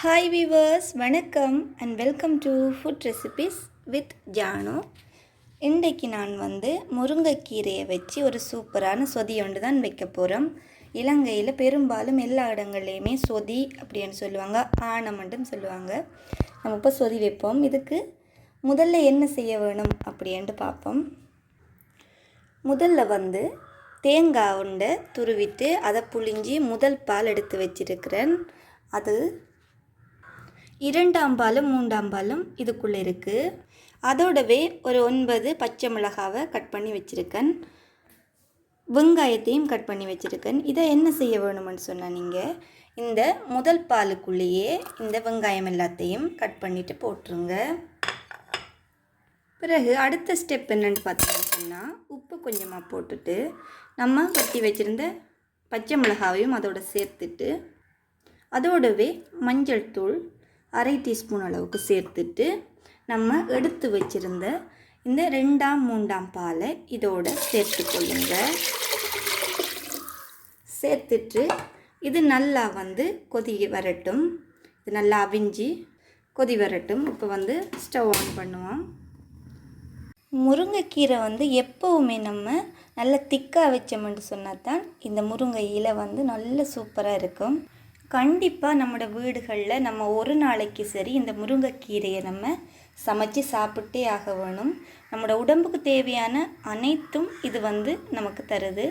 Hi viewers வணக்கம் and welcome to food recipes with Janu இன்றைக்கு நான் வந்து முருங்கைக்கீரையை வச்சு ஒரு சூப்பரான சொதி ஒன்று தான் வைக்க போகிறோம் இலங்கையில் பெரும்பாலும் எல்லா இடங்கள்லையுமே சொதி அப்படின்னு சொல்லுவாங்க ஆனமண்டும் சொல்லுவாங்க. நம்ம இப்போ சொதி வைப்போம். இதுக்கு முதல்ல என்ன செய்ய வேணும் அப்படின்ட்டு பார்ப்போம். முதல்ல வந்து தேங்காய் உண்டை துருவிட்டு அதை புழிஞ்சி முதல் பால் எடுத்து வச்சிருக்கிறேன். அது இரண்டாம் பாலும் மூன்றாம் பாலும் இதுக்குள்ளே இருக்குது அதோடவே ஒரு ஒன்பது பச்சை மிளகாவை கட் பண்ணி வச்சுருக்கேன். வெங்காயத்தையும் கட் பண்ணி வச்சுருக்கேன். இதை என்ன செய்ய வேணும்னு சொன்னால் நீங்கள் இந்த முதல் பாலுக்குள்ளேயே இந்த வெங்காயம் எல்லாத்தையும் கட் பண்ணிவிட்டு போட்டுருங்க. பிறகு அடுத்த ஸ்டெப் என்னென்னு பார்த்தீங்கன்னு சொன்னால் உப்பு கொஞ்சமாக போட்டுட்டு நம்ம வெட்டி வச்சுருந்த பச்சை மிளகாவையும் அதோட சேர்த்துட்டு அதோடவே மஞ்சள் தூள் அரை டீஸ்பூன் அளவுக்கு சேர்த்துட்டு நம்ம எடுத்து வச்சுருந்த இந்த ரெண்டாம் மூன்றாம் பாலை இதோட சேர்த்து கொள்ளுங்க. சேர்த்துட்டு இது நல்லா வந்து கொதி வரட்டும். இது நல்லா அவிஞ்சி கொதி வரட்டும். இப்போ வந்து ஸ்டவ் ஆன் பண்ணுவோம். முருங்கைக்கீரை வந்து எப்போவுமே நம்ம நல்லா திக்காக வச்சோம்னு சொன்னால் தான் இந்த முருங்கை இலை வந்து நல்ல சூப்பராக இருக்கும். கண்டிப்பாக நம்மளோட வீடுகளில் நம்ம ஒரு நாளைக்கு சரி இந்த முருங்கைக்கீரையை நம்ம சமைச்சு சாப்பிட்டே ஆக வேணும். நம்மளோட உடம்புக்கு தேவையான அனைத்தும் இது வந்து நமக்கு தருது.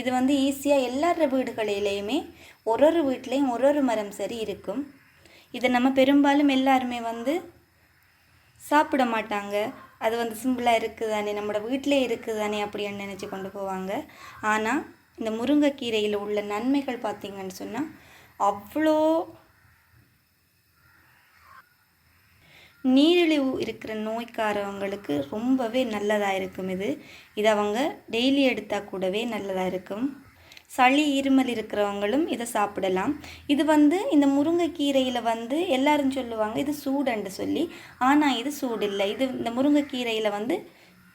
இது வந்து ஈஸியாக எல்லார வீடுகளிலேயுமே ஒரு ஒரு வீட்லேயும் ஒரு ஒரு மரம் சரி இருக்கும். இதை நம்ம பெரும்பாலும் எல்லாருமே வந்து சாப்பிட மாட்டாங்க. அது வந்து சிம்பிளாக இருக்குதானே நம்மளோட வீட்டிலே இருக்குதானே அப்படின்னு நினச்சி கொண்டு போவாங்க. ஆனால் இந்த முருங்கைக்கீரையில் உள்ள நன்மைகள் பார்த்திங்கன்னு சொன்னால் அவ்வளோ நீரிழிவு இருக்கிற நோய்க்காரவங்களுக்கு ரொம்பவே நல்லதாக இருக்கும் இது. இது அவங்க டெய்லி எடுத்தால் கூடவே நல்லதாக இருக்கும் சளி இருமல் இருக்கிறவங்களும் இதை சாப்பிடலாம். இது வந்து இந்த முருங்கைக்கீரையில் வந்து எல்லாரும் சொல்லுவாங்க இது சூடுன்னு சொல்லி. ஆனால் இது சூடு இல்லை இது இந்த முருங்கைக்கீரையில் வந்து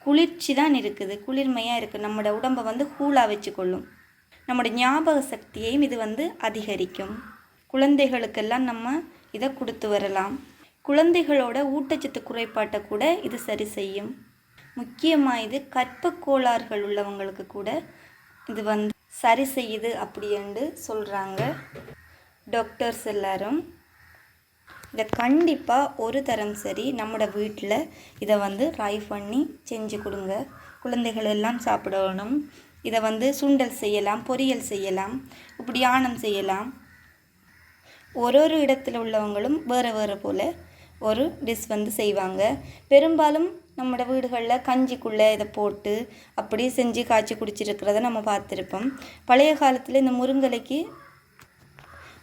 குளிர்ச்சி தான் இருக்குது. குளிர்மையாக இருக்குது நம்மளோட உடம்பை வந்து கூலாக வச்சுக்கொள்ளும். நம்முடைய ஞாபக சக்தியையும் இது வந்து அதிகரிக்கும். குழந்தைகளுக்கெல்லாம் நம்ம இதை கொடுத்து வரலாம். குழந்தைகளோட ஊட்டச்சத்து குறைபாட்டை கூட இது சரி செய்யும். முக்கியமாக இது கற்ப கோளாறுகள் உள்ளவங்களுக்கு கூட இது வந்து சரி செய்யுது அப்படின்ட்டு சொல்கிறாங்க டாக்டர்ஸ் எல்லாரும் இதை கண்டிப்பாக ஒரு தரம் சரி நம்மளோட வீட்டில் இதை வந்து ட்ரை பண்ணி செஞ்சு கொடுங்க. குழந்தைகள் எல்லாம் சாப்பிடணும். இதை வந்து சுண்டல் செய்யலாம் பொரியல் செய்யலாம் இப்படி ஆணம் செய்யலாம். ஒரு ஒரு இடத்துல உள்ளவங்களும் வேறு வேறு போல் ஒரு டிஷ் வந்து செய்வாங்க. பெரும்பாலும் நம்மளோட வீடுகளில் கஞ்சிக்குள்ளே இதை போட்டு அப்படி செஞ்சு காய்ச்சி குடிச்சிருக்கிறத நம்ம பார்த்துருப்போம். பழைய காலத்தில் இந்த முருங்கலைக்கு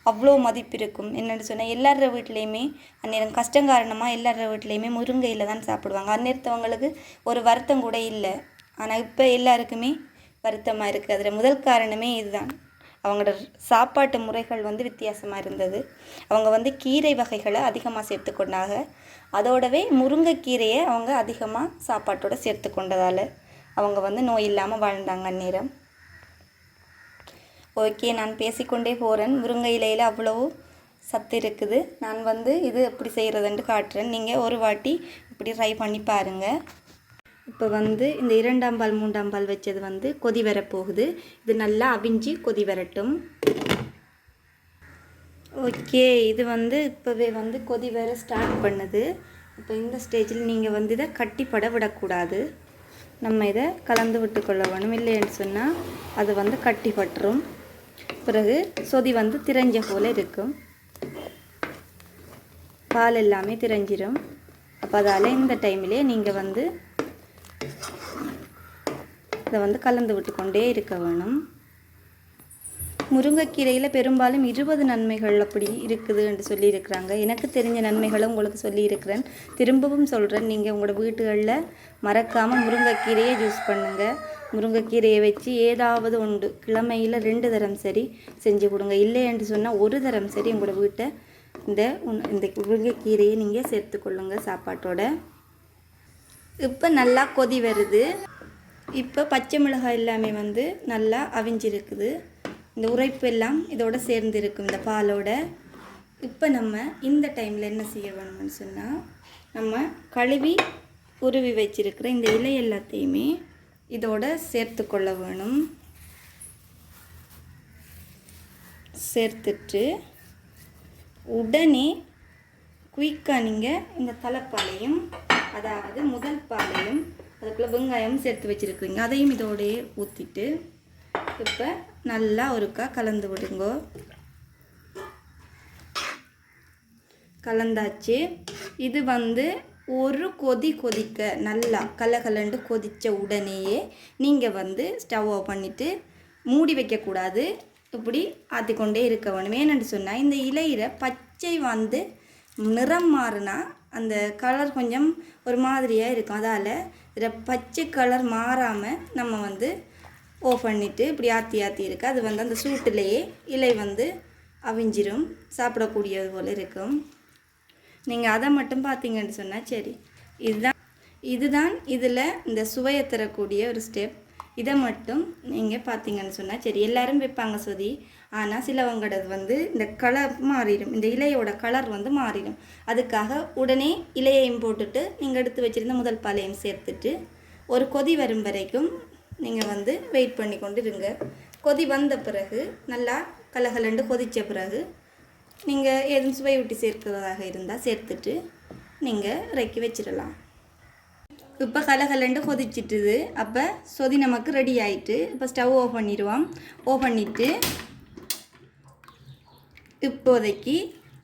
அவ்வளோ மதிப்பு இருக்கும். என்னென்னு சொன்னால் எல்லார வீட்லேயுமே அந்நேரம் கஷ்டம் காரணமாக எல்லார வீட்லேயுமே முருங்கையில் தான் சாப்பிடுவாங்க. அந்நேரத்தவங்களுக்கு ஒரு வருத்தம் கூட இல்லை. ஆனால் இப்போ எல்லாருக்குமே வருத்தமாக இருக்குது அதில் முதல் காரணமே இதுதான். அவங்களோட சாப்பாட்டு முறைகள் வந்து வித்தியாசமாக இருந்தது. அவங்க வந்து கீரை வகைகளை அதிகமாக சேர்த்துக்கொண்டாங்க அதோடவே முருங்கைக்கீரையை அவங்க அதிகமாக சாப்பாட்டோடு சேர்த்து கொண்டதால் அவங்க வந்து நோய் இல்லாமல் வாழ்ந்தாங்க அந்நேரம். ஓகே நான் பேசிக்கொண்டே போகிறேன் முருங்கை இலையில் அவ்வளோ சத்து இருக்குது. நான் வந்து இது எப்படி செய்கிறதுன்ட்டு காட்டுறேன். நீங்கள் ஒரு வாட்டி இப்படி ட்ரை பண்ணி பாருங்கள் இப்போ வந்து இந்த இரண்டாம் பால் மூன்றாம் பால் வச்சது வந்து கொதி வரப்போகுது. இது நல்லா அவிஞ்சி கொதி வரட்டும். ஓகே இது வந்து இப்போவே வந்து கொதி வர ஸ்டார்ட் பண்ணுது. இப்போ இந்த ஸ்டேஜில் நீங்கள் வந்து இதை கட்டிப்பட விடக்கூடாது. நம்ம இதை கலந்து விட்டு கொள்ள வேணும் இல்லைன்னு சொன்னால் அது வந்து கட்டி பட்டுரும். பிறகு சொதி வந்து திரைஞ்ச போல் இருக்கும். பால் எல்லாமே திரைஞ்சிரும். அப்போ அதால் இந்த டைமிலே நீங்கள் வந்து அதை வந்து கலந்து விட்டு கொண்டே இருக்க வேணும். முருங்கைக்கீரையில் பெரும்பாலும் இருபது நன்மைகள் அப்படி இருக்குது என்று சொல்லியிருக்கிறாங்க. எனக்கு தெரிஞ்ச நன்மைகளும் உங்களுக்கு சொல்லியிருக்கிறேன். திரும்பவும் சொல்கிறேன் நீங்கள் உங்களோட வீட்டுகளில் மறக்காமல் முருங்கைக்கீரையை ஜூஸ் பண்ணுங்கள் முருங்கைக்கீரையை வச்சு ஏதாவது உண்டு கிழமையில் ரெண்டு தரம் சரி செஞ்சு கொடுங்க. இல்லை என்று சொன்னால் ஒரு தரம் சரி உங்களோட வீட்டை இந்த இந்த முருங்கைக்கீரையை நீங்கள் சேர்த்துக்கொள்ளுங்கள் சாப்பாட்டோட. இப்போ நல்லா கொதி வருது. இப்போ பச்சை மிளகாய் எல்லாமே வந்து நல்லா அவிஞ்சிருக்குது. இந்த உரைப்பு எல்லாம் இதோட சேர்ந்து இருக்கும் இந்த பாலோட. இப்போ நம்ம இந்த டைமில் என்ன செய்ய வேணும்னு சொன்னால் நம்ம கழுவி உருவி வச்சிருக்கிற இந்த இலை எல்லாத்தையுமே இதோட சேர்த்து கொள்ள வேணும். சேர்த்துட்டு உடனே குயிக்காக நீங்கள் இந்த தலைப்பாலையும் அதாவது முதல் பாலையும் அதுக்குள்ளே வெங்காயம் சேர்த்து வச்சுருக்குறீங்க. அதையும் இதோடையே ஊற்றிட்டு இப்போ நல்லா ஒருக்கா கலந்து விடுங்கோ. கலந்தாச்சு. இது வந்து ஒரு கொதி கொதிக்க நல்லா கலகலண்டு கொதித்த உடனேயே நீங்கள் வந்து ஸ்டவ் ஆஃப் பண்ணிவிட்டு மூடி வைக்கக்கூடாது. இப்படி ஆற்றிக்கொண்டே இருக்க வேணும். ஏன்னு சொன்னால் இந்த இலையில பச்சை வந்து நிறம் மாறினா அந்த கலர் கொஞ்சம் ஒரு மாதிரியாக இருக்கும். அதால் இதில் பச்சை கலர் மாறாமல் நம்ம வந்து ஓஃப் பண்ணிவிட்டு இப்படி ஆற்றி ஆற்றி இருக்குது அது வந்து அந்த சூட்டிலேயே இலை வந்து அவிஞ்சிரும். சாப்பிடக்கூடியது போல் இருக்கும். நீங்கள் அதை மட்டும் பார்த்தீங்கன்னு சொன்னால் சரி. இதுதான் இதுதான் இதில் இந்த சுவையை தரக்கூடிய ஒரு ஸ்டெப் இதை மட்டும் நீங்கள் பார்த்தீங்கன்னு சொன்னால் சரி. எல்லாரும் வைப்பாங்க சுதி. ஆனால் சிலவங்கடது வந்து இந்த கலர் மாறிடும். இந்த இலையோட கலர் வந்து மாறிடும். அதுக்காக உடனே இலையையும் போட்டுட்டு நீங்கள் எடுத்து வச்சுருந்த முதல் பாலையும் சேர்த்துட்டு ஒரு கொதி வரும் வரைக்கும் நீங்கள் வந்து வெயிட் பண்ணி கொண்டு இருங்க கொதி வந்த பிறகு நல்லா கலகலண்டு கொதித்த பிறகு நீங்கள் எதுவும் சுவை ஊட்டி சேர்க்கிறதாக இருந்தால் சேர்த்துட்டு நீங்கள் இறக்கி வச்சிடலாம். இப்போ கலகலண்டு கொதிச்சிட்டுது. அப்போ சொதி நமக்கு ரெடி ஆயிட்டு இப்போ ஸ்டவ் ஓஃப் பண்ணிடுவோம். ஓஃப் பண்ணிவிட்டு இப்போதைக்கு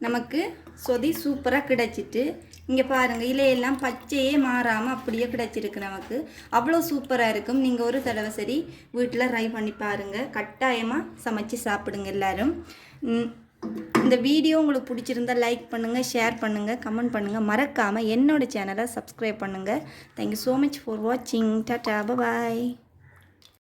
நமக்கு சொதி சூப்பராக கிடச்சிட்டு இங்கே பாருங்கள் இலையெல்லாம் பச்சையே மாறாமல் அப்படியே கிடச்சிருக்கு நமக்கு. அவ்வளோ சூப்பராக இருக்கும். நீங்கள் ஒரு தடவை சரி வீட்டில் ட்ரை பண்ணி பாருங்கள் கட்டாயமாக சமைச்சு சாப்பிடுங்க எல்லாரும். இந்த வீடியோ உங்களுக்கு பிடிச்சிருந்தா லைக் பண்ணுங்கள் ஷேர் பண்ணுங்கள் கமெண்ட் பண்ணுங்கள் மறக்காமல் என்னோட சேனலை சப்ஸ்கிரைப் பண்ணுங்கள் thank you so much for வாட்சிங் டாட்டா பாய்